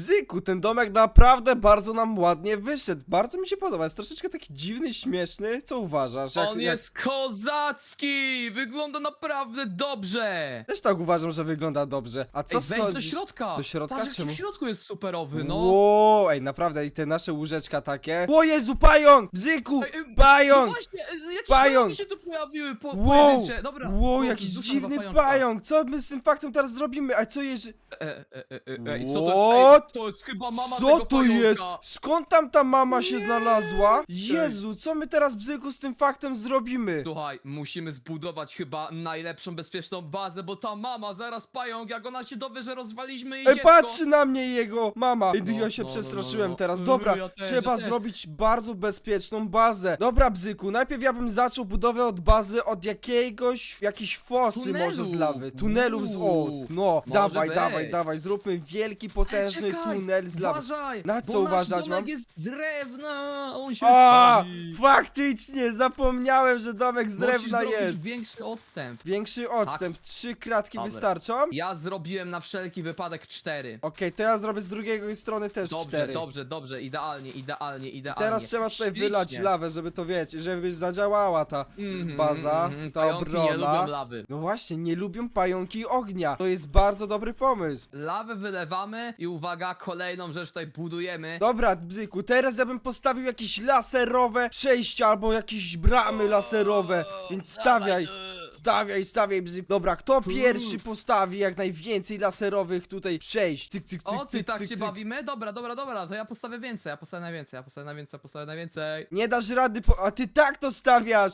Bzyku, ten domek naprawdę bardzo nam ładnie wyszedł. Bardzo mi się podoba. Jest troszeczkę taki dziwny, śmieszny. Co uważasz? On jest kozacki! Wygląda naprawdę dobrze! Też tak uważam, że wygląda dobrze. A co Ej, wejdź do sądzisz? środka! Do środka? Patrz, jaki Czemu? w środku jest superowy, no! Wow, ej, naprawdę, i te nasze łóżeczka takie. O Jezu, pająk! Bzyku! Ej, ej, Pająk! No właśnie, e, jakieś Pająk! pająki się tu pojawiły po, Wow, pojedyncze. Dobra. wow, jakiś dziwny pajączka. pająk! Co my z tym faktem teraz zrobimy? A co jeży... E, e, e, e, ej, co to What? jest? Ej, to jest chyba mama Co tego to pająka. jest? Skąd tam ta mama się Nie. znalazła? Jezu, co my teraz, Bzyku, z tym faktem zrobimy? Słuchaj, musimy zbudować chyba najlepszą, bezpieczną bazę, bo ta mama, zaraz pająk, jak ona się dowie, że rozwaliśmy jej Ej, dziecko. patrzy na mnie jego mama! Ej, No, ja się no, no, przestraszyłem no, no. teraz. Mm, Dobra, ja też, trzeba ja też. zrobić bardzo bezpieczną bazę. Dobra, Bzyku, najpierw ja bym zaczął budowę od bazy, od jakiegoś, jakiejś fosy Tunelu. może z lawy. Tunelów z... O, no, może dawaj, być. dawaj, dawaj, zróbmy wielki, potężny tunel z lawy. Uważaj, Na bo co nasz uważać domek mam? jest z drewna, on się A, spali. faktycznie, zapomniałem, że domek z Musisz drewna zrobić jest. większy odstęp. Większy odstęp, trzy kratki Dobra. wystarczą? Okej, Ja zrobiłem na wszelki wypadek cztery. to ja zrobię z drugiej strony też Dobrze, cztery. dobrze, dobrze, idealnie, idealnie, idealnie. Teraz trzeba tutaj wylać Ślicznie. lawę, żeby to wiecie, żeby zadziałała ta Mhm, baza, mhm, ta pająki nie lubią obrona. lawy. No właśnie, nie lubią pająki ognia. To jest bardzo dobry pomysł. Lawę wylewamy i uwaga, kolejną rzecz tutaj budujemy. Dobra, Bzyku, teraz ja bym postawił jakieś laserowe przejścia albo jakieś bramy laserowe, więc stawiaj. Stawiaj, stawiaj, Bzyku. Dobra, kto pierwszy postawi jak najwięcej laserowych tutaj przejść? Cyk, cyk, cyk, O, ty cyk, tak cyk, się cyk. bawimy? Dobra, dobra, dobra, to ja postawię więcej, ja postawię najwięcej, ja postawię najwięcej, ja postawię najwięcej. Nie dasz rady, po... a ty tak to stawiasz!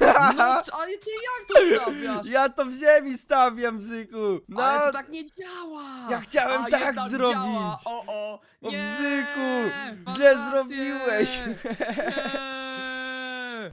No, ale ty jak to stawiasz? Ja to w ziemi stawiam, Bzyku! No, Ale to tak nie działa! Ja chciałem A, tak jednak zrobić. Działa. O, o, O, nie, Bzyku, źle zrobiłeś. Nie.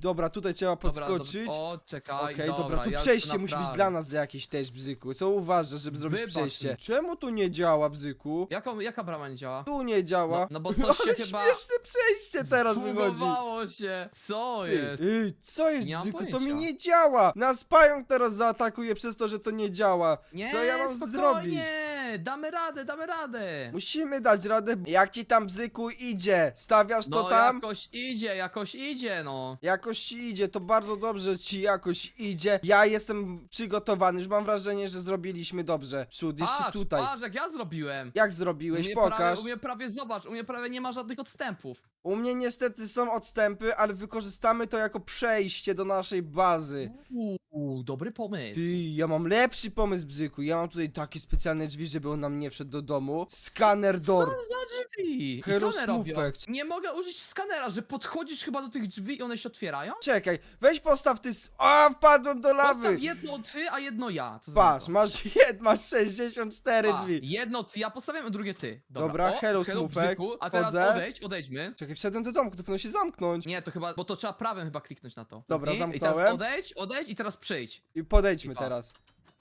Dobra, tutaj trzeba Dobra, podskoczyć. dobra, O, czekaj, Okej, dobra, tu ja przejście to musi być naprawię. dla nas jakieś też, Bzyku. Co uważasz, żeby zrobić Wybacz przejście? mi. Czemu tu nie działa, Bzyku? Jaką, jaka brama nie działa? Tu nie działa. No, no bo coś się Ale chyba... śmieszne przejście teraz wychodzi. Zbugowało się! Co Ty, jest? Ej, co jest, Nie mam Bzyku? To mi pojęcia. nie działa. Nas pająk teraz zaatakuje przez to, że to nie działa. Nie, co ja mam spokojnie. zrobić? Damy radę, damy radę! Musimy dać radę. Jak ci tam, Bzyku, idzie? Stawiasz to No tam? jakoś idzie, jakoś idzie, no. Jakoś ci idzie, to bardzo dobrze ci jakoś idzie. Ja jestem przygotowany, już mam wrażenie, że zrobiliśmy dobrze. Przód, jeszcze Patrz, tutaj. patrz, jak ja zrobiłem. Jak U zrobiłeś? mnie, Pokaż. prawie, u mnie prawie, zobacz, u mnie prawie nie ma żadnych odstępów. U mnie niestety są odstępy, ale wykorzystamy to jako przejście do naszej bazy. Uuu, dobry pomysł. Ty, ja mam lepszy pomysł, Bzyku. Ja mam tutaj takie specjalne drzwi, żeby on nam nie wszedł do domu. Scanner door. Co za drzwi? I co Hero one robią? Smurfek. Nie mogę użyć skanera, że podchodzisz chyba do tych drzwi i one się otwierają? Czekaj, weź postaw ty... s- A, wpadłem do lawy! Postaw jedno ty, a jedno ja. Co za Patrz, masz jed, masz 64 A, drzwi. Jedno ty, ja postawiam, a drugie ty. Dobra, o, hello, Smurfek. bzyku. A teraz odejdź, odejdźmy. Czekaj, wszedłem do domku, to powinno się zamknąć. Nie, to chyba, bo to trzeba prawym chyba kliknąć na to. Dobra, I, I zamknąłem. teraz odejdź, odejdź i teraz przyjdź. I podejdźmy o. teraz.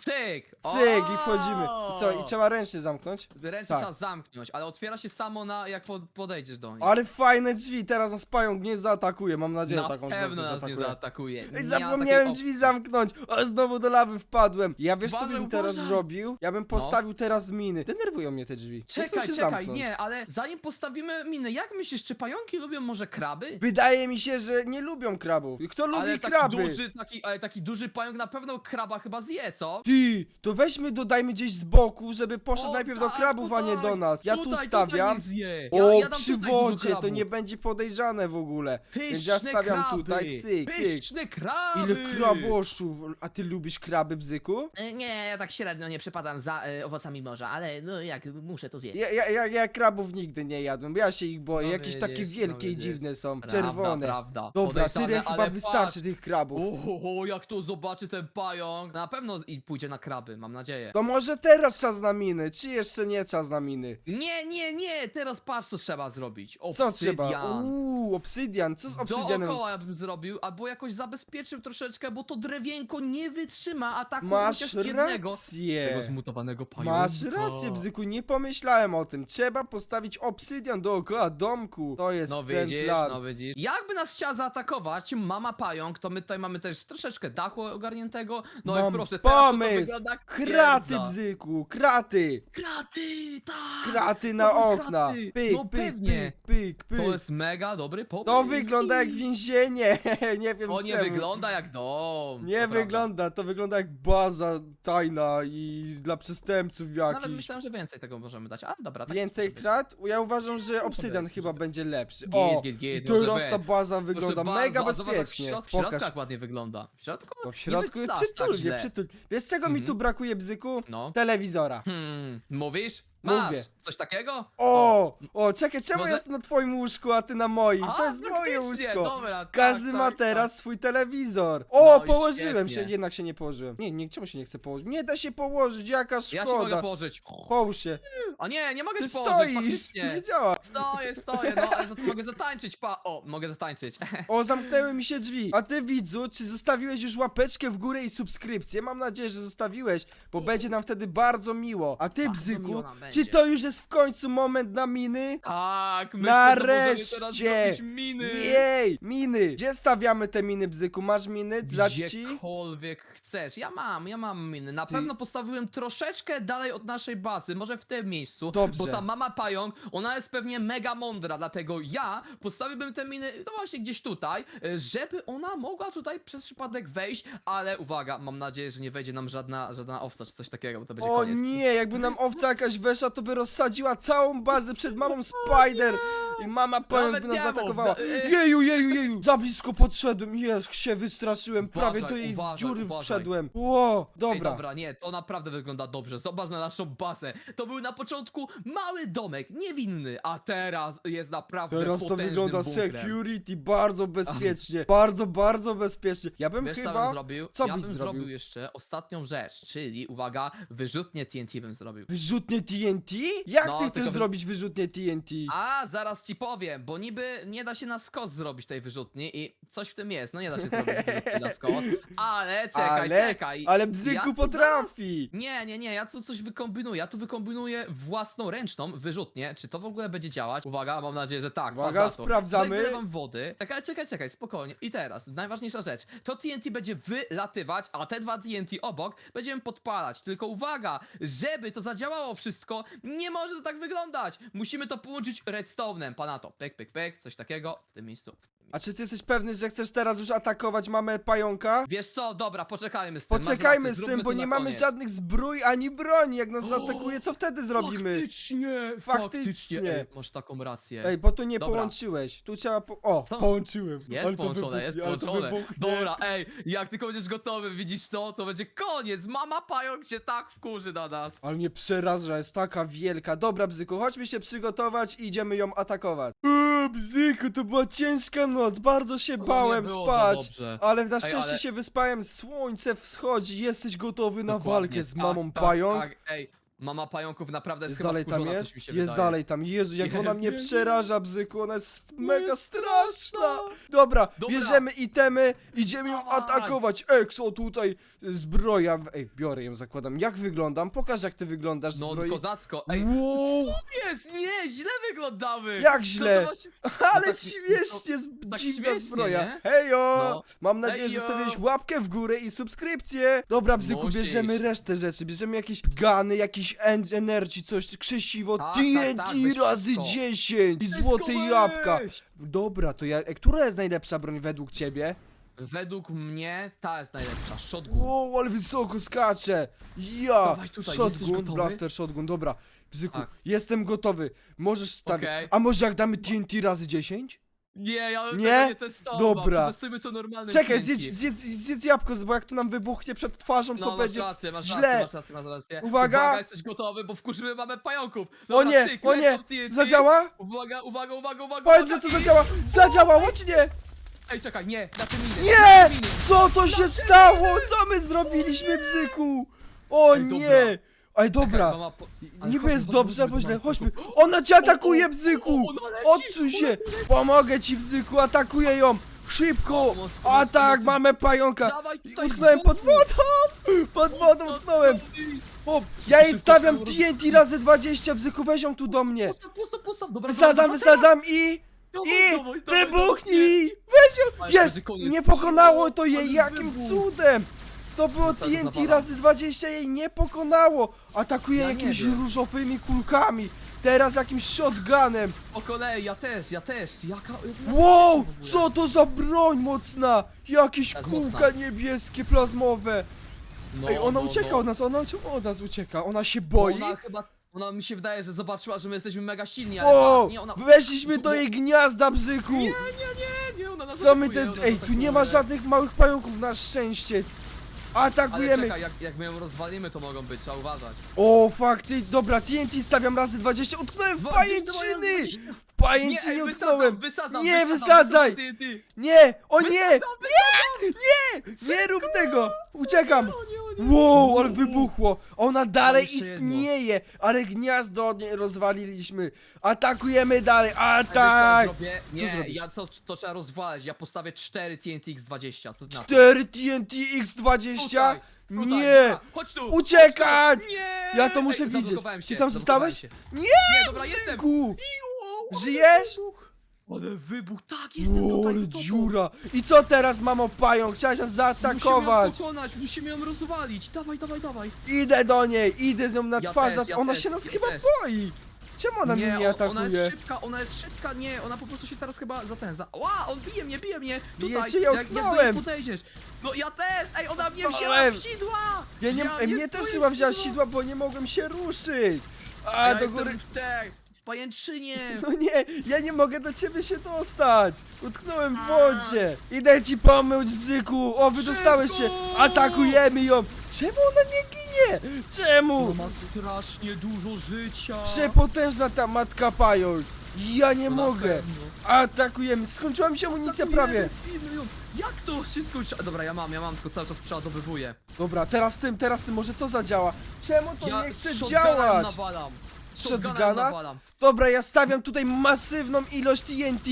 Cyk! Cyk i wchodzimy. I co, i trzeba ręcznie zamknąć? Ręce Tak. trzeba zamknąć, ale otwiera się samo na jak po- podejdziesz do niej. Ale fajne drzwi, teraz nas pająk nie zaatakuje, mam nadzieję na taką, że pewno nas nie nas nie zaatakuje. zaatakuje. Nie Ej, ma zapomniałem takiej drzwi zamknąć, a znowu do lawy wpadłem. Ja wiesz co Uważaj, bym teraz uważaj. zrobił? Ja bym postawił teraz miny. Denerwują mnie te drzwi. Nie chcą Czekaj, się czekaj, zamknąć. nie, ale zanim postawimy minę, jak myślisz, czy pająki lubią może kraby? Wydaje mi się, że nie lubią krabów. Kto ale lubi taki kraby? duży, taki, ale taki duży pająk na pewno kraba chyba zje, co? Ty, to weźmy, dodajmy gdzieś z boku, żeby poszedł O, najpierw do tak, krabów, a nie tutaj, do nas. Ja tu tutaj, stawiam. Niech zje. O, ja, ja dam przy tutaj dużo wodzie, to nie będzie podejrzane w ogóle. Więc Pyszne ja stawiam kraby. tutaj, cyk, cyk. Pyszne kraby. Ile kraboszczów. A ty lubisz kraby, bzyku? E, Nie, ja tak średnio nie przepadam za e, owocami morza, ale no jak muszę to zjeść. Ja, ja, ja, ja krabów nigdy nie jadłem, bo ja się ich boję. No Jakieś takie widzisz, no wielkie i widzisz. dziwne są. Prawda, Czerwone. Prawda, Dobra, Podejrzane, tyle chyba ale wystarczy patrz. tych krabów. Oho, jak to zobaczy ten pająk. Na pewno i pójdzie na kraby, mam nadzieję. To może teraz czas na miny, czy jeszcze nie czas na miny? Nie, nie, nie, teraz patrz co trzeba zrobić. Co trzeba? Uuu, obsydian. Co z obsydianem? Dookoła ja bym zrobił, albo jakoś zabezpieczył troszeczkę, bo to drewienko nie wytrzyma ataku Masz chociaż jednego tego rację. zmutowanego pająka. Masz rację, Bzyku, nie pomyślałem o tym. Trzeba postawić obsydian dookoła domku. To jest No ten widzisz, plan. no widzisz. Jakby nas chciała zaatakować mama pająk, to my tutaj mamy też troszeczkę dachu ogarniętego. No Mam i proszę, teraz pomysł! wygląda jak Kraty, twierdza. bzyku, kraty! Kraty, tak! Kraty na są okna! kraty. Pyk, No pyk, pewnie. pyk, pyk, pyk. To jest mega dobry pomysł. To wygląda jak więzienie, nie wiem To nie czemu. wygląda jak dom. Nie to prawda. wygląda, to wygląda jak baza tajna i dla przestępców Nawet jakichś. myślałem, że więcej tego możemy dać, ale dobra. Tak Więcej może być. krat? Ja uważam, że obsydian chyba będzie lepszy. O, Git, git, i teraz ta być. baza wygląda Proszę mega bardzo, a zobacz, jak bezpiecznie. W Pokaż. jak ładnie wygląda. W środku? No w środku nie jest wygląda aż tak przytulnie, źle. przytulnie. Wiesz czego mi Mhm. tu brakuje, bzyku? No. Telewizora. Hmm, mówisz? Masz Mówię. coś takiego? O, o, czekaj, czemu Może- jestem na twoim łóżku, a ty na moim? A, to jest moje faktycznie, łóżko. Dobra, tak, Każdy tak, ma tak. teraz swój telewizor. O, No i położyłem się, jednak się nie położyłem. Nie, nie, czemu się nie chcę położyć? Nie da się położyć, jaka Ja się mogę położyć. Połóż się. A nie, nie mogę Ty się położyć, stoisz, faktycznie. nie działa. Stoję, stoję, no ale za to mogę zatańczyć, pa. O, mogę zatańczyć. O, zamknęły mi się drzwi. A ty widzu, czy zostawiłeś już łapeczkę w górę i subskrypcję? Mam nadzieję, że zostawiłeś, bo będzie nam wtedy bardzo miło. A ty, Bardzo bzyku, miło nam czy to już jest w końcu moment na miny? Tak, myślę, że możemy Nareszcie! teraz zrobić miny. Jej! Miny! Gdzie stawiamy te miny, bzyku? Masz miny? Dać ci? Gdziekolwiek chcesz. Ja mam, ja mam miny. Na Ty- pewno postawiłem troszeczkę dalej od naszej bazy, może w tym miejscu. Dobrze. Bo ta mama pająk, ona jest pewnie mega mądra, dlatego ja postawiłbym te miny, no właśnie gdzieś tutaj, e, żeby ona mogła tutaj przez przypadek wejść, ale uwaga, mam nadzieję, że nie wejdzie nam żadna, żadna owca czy coś takiego, bo to będzie O koniec. nie, jakby nam owca jakaś to by rozsadziła całą bazę przed mamą Spider i mama Nawet by nas mów, zaatakowała. no, y- Jeju, jeju, jeju, za blisko podszedłem, jest, się wystraszyłem, prawie Uważaj, do jej uważaj, dziury uważaj. wszedłem. Ło, Ej, dobra. dobra, nie, to naprawdę wygląda dobrze. Zobacz na naszą bazę. To był na początku mały domek, niewinny, a teraz jest naprawdę Teraz to potężnym wygląda bunkrem. security, bardzo bezpiecznie, bardzo, bardzo bezpiecznie. Ja bym Wiesz co bym chyba... zrobił? co ja byś bym zrobił? zrobił jeszcze ostatnią rzecz, czyli uwaga, wyrzutnie TNT bym zrobił. Wyrzutnie TNT? Jak No, ty chcesz tylko wy- zrobić wyrzutnie TNT? A, zaraz ci powiem, bo niby nie da się na skos zrobić tej wyrzutni i coś w tym jest, no nie da się zrobić wyrzutni na skos, ale czekaj, ale, czekaj. ale bzyku tu potrafi. Nie, nie, nie, ja tu coś wykombinuję, ja tu wykombinuję własnoręczną wyrzutnię, czy to w ogóle będzie działać? Uwaga, mam nadzieję, że tak. Uwaga, patrz na to. sprawdzamy. Tutaj wylewam wody. Czekaj, czekaj, czekaj, spokojnie. I teraz, najważniejsza rzecz, to TNT będzie wylatywać, a te dwa TNT obok będziemy podpalać. Tylko uwaga, żeby to zadziałało wszystko, nie może to tak wyglądać. Musimy to połączyć redstone'em, pana to. Pyk, pyk, pyk, coś takiego w tym miejscu. A czy ty jesteś pewny, że chcesz teraz już atakować mamę pająka? Wiesz co, dobra, poczekajmy z tym. masz Poczekajmy rację, z zróbmy tym, bo to nie na mamy koniec. żadnych zbrój ani broni. Jak nas zaatakuje, co wtedy zrobimy? Faktycznie, Faktycznie. faktycznie. Ej, masz taką rację. Ej, bo tu nie Dobra. połączyłeś. Tu trzeba po... O, Co? połączyłem. Jest ale to połączone, jest wybuchnie, ale to połączone. wybuchnie. Dobra, ej, jak tylko będziesz gotowy, widzisz to, to będzie koniec. Mama pająk się tak wkurzy na nas. Ale mnie przeraża, jest taka wielka. Dobra, Bzyku, chodźmy się przygotować i idziemy ją atakować. Eee, Bzyku, to była ciężka noc, bardzo się No, bałem było spać. za dobrze. Ale na szczęście ale- się wyspałem, słońce wschodzi, jesteś gotowy na Dokładnie, walkę z tak, mamą tak, pająk? Tak, ej, mama pająków naprawdę jest, Jest chyba dalej tam wkurzona, jest? mi się Jest wydaje. dalej tam. Jezu, jak ona Jest, mnie jest. przeraża, bzyku, ona jest mega jest straszna. Dobra, Dobra. bierzemy itemy, idziemy ją Dawaj. atakować. Exo tutaj, zbroja. Ej, biorę ją, zakładam. Jak wyglądam? Pokaż jak ty wyglądasz No, zbroi. kozacko, ej, Wow, jest, nie, źle wyglądamy. Jak Co źle? to się ale tak- śmiesznie, z... tak dziwna śmiesznie, zbroja. nie? Hejo! No. Mam nadzieję, że Hejo. zostawiłeś łapkę w górę i subskrypcję. Dobra, bzyku, Musisz. bierzemy resztę rzeczy. Bierzemy jakieś gany, jakiś en energy, coś, krzesiwo, Tak, TNT tak, tak, weź razy wszystko. 10 i Wszystko złote weź. jabłka. Dobra, to ja. e, Która jest najlepsza broń według ciebie? Według mnie ta jest najlepsza, shotgun. Wow, ale wysoko skacze! Ja! Dawaj tutaj, jesteś shotgun, gotowy? blaster, shotgun, dobra. Bzyku, Tak. jestem gotowy. Możesz stawić. Okej. A może jak damy TNT razy 10? Nie, ja bym Nie? tego nie testował. Dobra. Przetestujmy to normalnym Czekaj, zjedz, zjedz, zjedz jabłko, bo jak to nam wybuchnie przed twarzą, No, to masz będzie. rację, masz źle. rację, masz rację, masz rację. Uwaga. Uwaga, jesteś gotowy, bo wkurzymy mamy pająków. O Dobra, nie, cyk, o nie! lecą TNT. Zadziała? Uwaga, uwaga, uwaga, uwaga. Powiedz, uwaga że to i- zadziała! Zadziałało czy nie? Ej, czekaj, nie, na te miny. Nie! Co to się stało? Co my zrobiliśmy, bzyku? O Ej, nie! Ej, Czekaj, dobra. mama po- ale Niby jest dobrze, chodźmy, albo źle. chodźmy. Chodźmy. Ona cię atakuje, bzyku! o, ona leci, Odsuń się! Pomogę ci, bzyku, atakuję ją! Szybko! Pomoc, pomoc, Atak, pomoc. mamy pająka! Dawaj tutaj, Utknąłem pod wodą! Pod wodą utknąłem! O, ja jej stawiam TNT razy 20, bzyku, weź ją tu do mnie! Postaw, postaw, postaw, dobra. Wysadzam, dobra, wysadzam i... dawaj, I dawaj, dawaj, wybuchnij! Weź ją! Ale Jest! Nie pokonało to Ale jej, jakim wybuch. cudem! To było TNT razy 20 jej nie pokonało. Atakuje Ja nie jakimiś wiem. różowymi kulkami. Teraz jakimś shotgunem. Po kolei, ja też, ja też. Jaka... jaka- Wow, co to za broń mocna? Jakieś Tak kółka mocna. niebieskie, plazmowe. No, Ej, ona no, ucieka no. od nas, ona od nas ucieka. Ona się Bo boi. Ona chyba, ona mi się wydaje, że zobaczyła, że my jesteśmy mega silni, ale O, patrz, nie, ona... weszliśmy do jej gniazda, bzyku. Nie, nie, nie, nie, ona nas Co my te... ona Ej, tu nie ma żadnych małych pająków, na szczęście. Ale Atakujemy. czekaj, jak, jak my ją rozwalimy, to mogą być, trzeba uważać. O, fakty. Dobra, TNT stawiam razy 20. Utknąłem w Dwa- pajęczyny. dwa- W pajęczynie ej, utknąłem. wysadzam, Nie, wysadzam, wysadzaj. wysadzam. Nie, o nie, Wysadzam, nie, nie rób tego. Uciekam. O nie, o nie. Wow, ale wybuchło! Ona dalej jeszcze jedno. istnieje, ale gniazdo od niej rozwaliliśmy. Atakujemy dalej, A wiesz, co ja atak! zrobię? Co Nie, zrobisz? ja to, to trzeba rozwalać, ja postawię 4 TNT X20, co ty na to? 4 TNT X20? Tutaj, tutaj, Nie! dobra, Chodź tu! Uciekać! Nie! Ja to muszę Ej, widzieć. zablokowałem Ty się, tam zablokowałem zostałeś? się. Nie, Nie, dobra, jestem! Ku! Wow, Żyjesz? Ale wybuch! Tak, jestem Wow, tutaj ale z tobą. dziura! I co teraz, mamo pająk? Chciałaś nas zaatakować! Musimy ją pokonać, musimy ją rozwalić, dawaj, dawaj, dawaj. Idę do niej, idę z nią na Ja twarz, też, na... ja ona też, się nas ja chyba też. boi! Czemu ona mnie nie on- Ona atakuje? jest szybka, ona jest szybka, nie, ona po prostu się teraz chyba za ten, za... Ła, on bije mnie, bije mnie, Bije tutaj, cię, ja jak, jak do niej utknąłem. podejdziesz. No ja też, ej, ona mnie wzięła Utknąłem. w sidła! Ja nie, Wzięła ej, mnie w też swoje chyba wzięła sidła, bo nie mogłem się ruszyć! A ja do jestem góry... w tej, pajęczynie. No nie, ja nie mogę do ciebie się dostać! Utknąłem w wodzie! Idę ci pomyć, bzyku! O, wydostałeś się! Szybko! Atakujemy ją! Czemu ona nie ginie? Ona Czemu? ma strasznie dużo życia. Przepotężna ta matka pająk! Ja nie No na mogę! pewno. Atakujemy! Skończyła mi się amunicja prawie! Ją. Jak to wszystko... Dobra, ja mam, ja mam, tylko cały czas przeładowywuję. Dobra, teraz tym, teraz tym, może to zadziała. Czemu to ja nie chce shotgunem działać? nawalam. Shotguna? Nawalam. Dobra, ja stawiam tutaj masywną ilość TNT.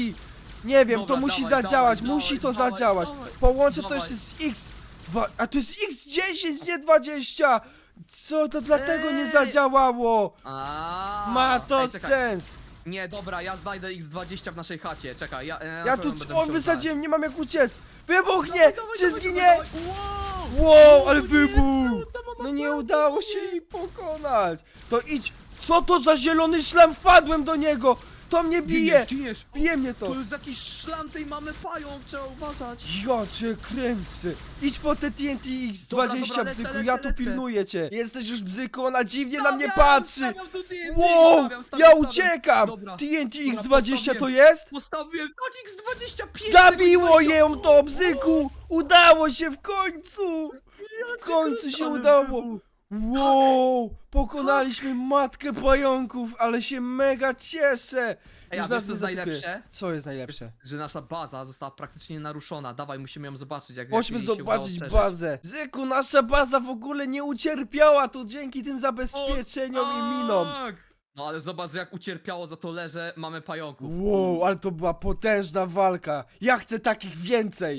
Nie wiem, Dobra, to musi dawaj, zadziałać, dawaj, musi to dawaj, zadziałać. dawaj. Połączę to Dawaj. jeszcze z X. Wa- A to jest X10, nie 20! Co to dlatego nie Ej. zadziałało? Ma to Ej, czekaj. sens. Nie, dobra, ja znajdę X20 w naszej chacie. Czekaj, ja. Ja, na Ja pewno tu będę o, musiał wysadziłem, nie mam jak uciec. Wybuchnie! Dawaj, Czy dawaj, zginie? dawaj, dawaj. Wow, ale wybuch! No nie udało się jej pokonać. To idź. Co to za zielony szlam? Wpadłem do niego. To mnie bije. Giniesz, giniesz. Bije mnie to. To jest jakiś szlam tej mamy pająk, trzeba uważać. Ja cię kręcę! Idź po te TNT X20, Dobra, lecę, bzyku, lecę, ja tu lecę. pilnuję cię! Jesteś już bzyku, ona dziwnie na mnie Stawiam, patrzy! stawiam tu TNT, Wow! stawiam, stawiam, Ja stawiam. uciekam! Dobra. TNT Dobra, X20 to postawiłem. jest? Postawiłem tak X25! Zabiło tego ją to, bzyku! Udało się w końcu! W końcu się udało! Wow! Pokonaliśmy matkę pająków, ale się mega cieszę! Ej, a wiesz, co jest najlepsze? Co jest najlepsze? Że nasza baza została praktycznie naruszona. Dawaj, musimy ją zobaczyć, jak Chodźmy jak jej się udało zobaczyć bazę. Zyku, nasza baza w ogóle nie ucierpiała to dzięki tym zabezpieczeniom i minom. Tak! No ale zobacz, jak ucierpiało za to leże, mamy pająków. Wow, ale to była potężna walka. Ja chcę takich więcej.